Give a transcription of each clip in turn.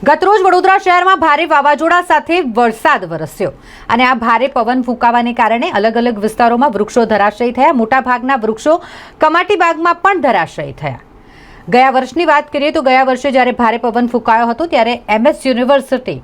ગતરોજ વડોદરા શહેરમાં ભારે વાવાઝોડા સાથે વરસાદ વરસ્યો અને આ ભારે પવન ફૂંકાવાને કારણે અલગ અલગ વિસ્તારોમાં વૃક્ષો ધરાશયી થયા. મોટાભાગના વૃક્ષો કમાટી બાગમાં પણ ધરાશયી થયા. ગયા વર્ષની વાત કરીએ તો ગયા વર્ષે જ્યારે ભારે પવન ફૂંકાયો હતો, ત્યારે એમએસ યુનિવર્સિટી,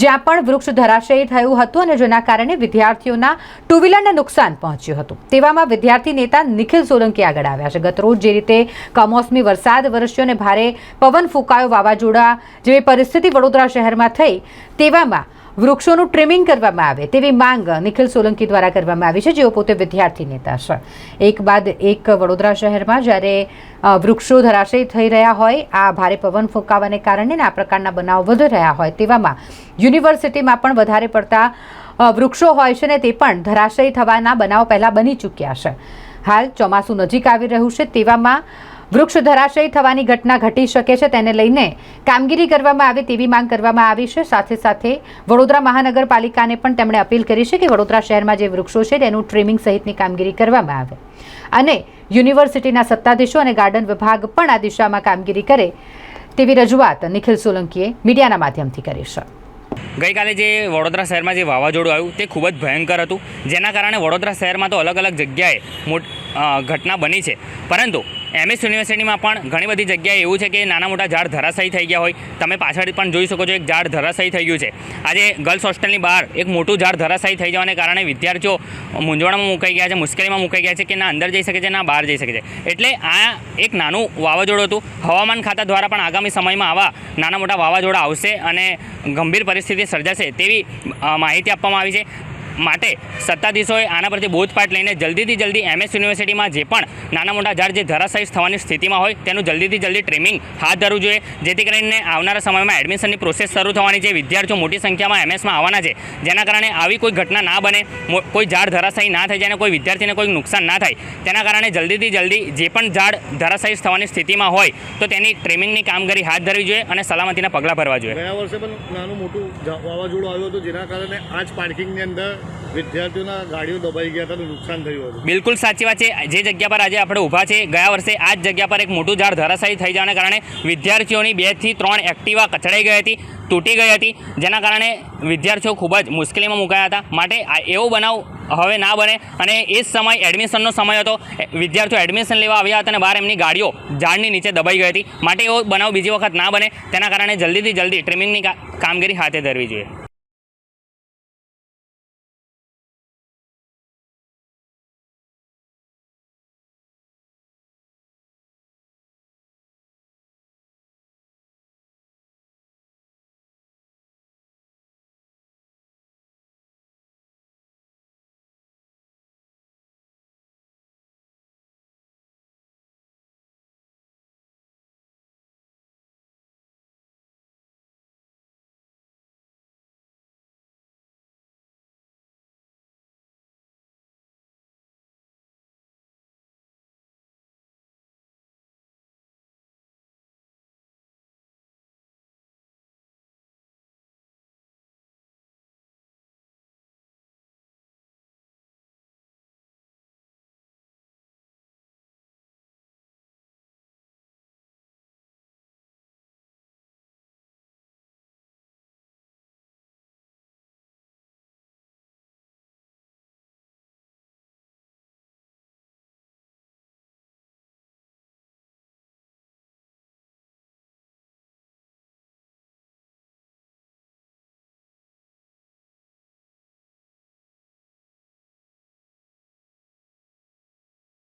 જ્યાં પણ વૃક્ષ ધરાશયી થયું હતું અને જેના કારણે વિદ્યાર્થીઓના ટુ વ્હીલરને નુકસાન પહોંચ્યું હતું. તેવામાં વિદ્યાર્થી નેતા નિખિલ સોલંકી આગળ આવ્યા છે. ગતરોજ જે રીતે કમોસમી વરસાદ વરસ્યો અને ભારે પવન ફૂંકાયો વાવાઝોડા જેવી પરિસ્થિતિ વડોદરા શહેરમાં થઈ, તેવામાં વૃક્ષોનું ટ્રીમિંગ કરવામાં આવે તેવી માંગ નિખિલ સોલંકી દ્વારા કરવામાં આવી છે, જેઓ પોતે વિદ્યાર્થી નેતા છે. એક બાદ એક વડોદરા શહેરમાં જ્યારે વૃક્ષો ધરાશયી થઈ રહ્યા હોય, આ ભારે પવન ફૂંકાવાને કારણે આ પ્રકારના બનાવ વધી રહ્યા હોય તેવામાં યુનિવર્સિટીમાં પણ વધારે પડતા વૃક્ષો હોય છે ને તે પણ ધરાશયી થવાના બનાવ પહેલાં બની ચૂક્યા છે. હાલ ચોમાસું નજીક આવી રહ્યું છે તેવામાં વૃક્ષ ધરાશયી થવાની ઘટના ઘટી શકે છે તેને લઈને કામગીરી કરવામાં આવે તેવી માંગ કરવામાં આવી છે. સાથે સાથે વડોદરા મહાનગરપાલિકાને પણ તેમણે અપીલ કરી છે કે વડોદરા શહેરમાં જે વૃક્ષો છે તેનું ટ્રીમિંગ સહિતની કામગીરી કરવામાં આવે. અને યુનિવર્સિટીના સત્તાધીશો અને ગાર્ડન વિભાગ પણ આ દિશામાં કામગીરી કરે તેવી રજૂઆત નિખિલ સોલંકીએ મીડિયાના માધ્યમથી કરી છે. ગઈકાલે જે વડોદરા શહેરમાં જે વાવાઝોડું આવ્યું તે ખૂબ જ ભયંકર હતું. જેના કારણે વડોદરા શહેરમાં તો અલગ અલગ જગ્યાએ ઘટના બની છે. પરંતુ એમએસ યુનિવર્સિટીમાં પણ ઘણી બધી જગ્યાએ એવું છે કે નાના મોટા ઝાડ ધરાશાયી થઈ ગયા હોય. તમે પાછળ પણ જોઈ શકો છો એક ઝાડ ધરાશાયી થઈ ગયું છે. આજે ગર્લ્સ હોસ્ટેલની બહાર એક મોટું ઝાડ ધરાશાયી થઈ જવાને કારણે વિદ્યાર્થીઓ મૂંઝવણમાં મુકાઈ ગયા છે, મુશ્કેલીમાં મુકાઈ ગયા છે કે ના અંદર જઈ શકે છે, ના બહાર જઈ શકે છે. એટલે આ એક નાનું વાવાઝોડું હતું. હવામાન ખાતા દ્વારા પણ આગામી સમયમાં આવા નાના મોટા વાવાઝોડા આવશે અને ગંભીર પરિસ્થિતિ સર્જાશે તેવી માહિતી આપવામાં આવી છે. માટે સત્તાધીશોએ આના પરથી બોધપાઠ લઈને જલ્દીથી જલ્દી એમએસ યુનિવર્સિટીમાં જે પણ નાના મોટા ઝાડ જે ધરાશાયી થવાની સ્થિતિમાં હોય તેનું જલ્દીથી જલ્દી ટ્રીમિંગ હાથ ધરવું જોઈએ. જેથી કરીને આવનારા સમયમાં એડમિશનની પ્રોસેસ શરૂ થવાની છે. વિદ્યાર્થીઓ મોટી સંખ્યામાં એમએસમાં આવવાના છે. જેના કારણે આવી કોઈ ઘટના ના બને કોઈ ઝાડ ધરાશાયી ના થઈ જાય અને કોઈ વિદ્યાર્થીને કોઈ નુકસાન ના થાય. તેના કારણે જલ્દીથી જલ્દી જે પણ ઝાડ ધરાશાયી થવાની સ્થિતિમાં હોય તો તેની ટ્રીમિંગની કામગીરી હાથ ધરવી જોઈએ અને સલામતીના પગલાં ભરવા જોઈએ. ગયા વર્ષે પણ નાનું મોટું વાવાઝોડું આવ્યું હતું. જેના કારણે આ જ પાર્કિંગની અંદર બિલકુલ સાચી વાત છે. જે જગ્યા પર આજે આપણે ઊભા છે, ગયા વર્ષે આ જ જગ્યા પર એક મોટું ઝાડ ધરાશાયી થઈ જવાને કારણે વિદ્યાર્થીઓની બેથી ત્રણ એક્ટિવા કચડાઈ ગઈ હતી, તૂટી ગઈ હતી, જેના કારણે વિદ્યાર્થીઓ ખૂબ જ મુશ્કેલીમાં મુકાયા હતા. માટે એવો બનાવ હવે ના બને અને એ જ સમય એડમિશનનો સમય હતો. વિદ્યાર્થીઓ એડમિશન લેવા આવ્યા હતા અને બહાર એમની ગાડીઓ ઝાડની નીચે દબાઈ ગઈ હતી. માટે એવો બનાવ બીજી વખત ના બને. તેના કારણે જલ્દીથી જલ્દી ટ્રીમિંગની કામગીરી હાથે ધરવી જોઈએ.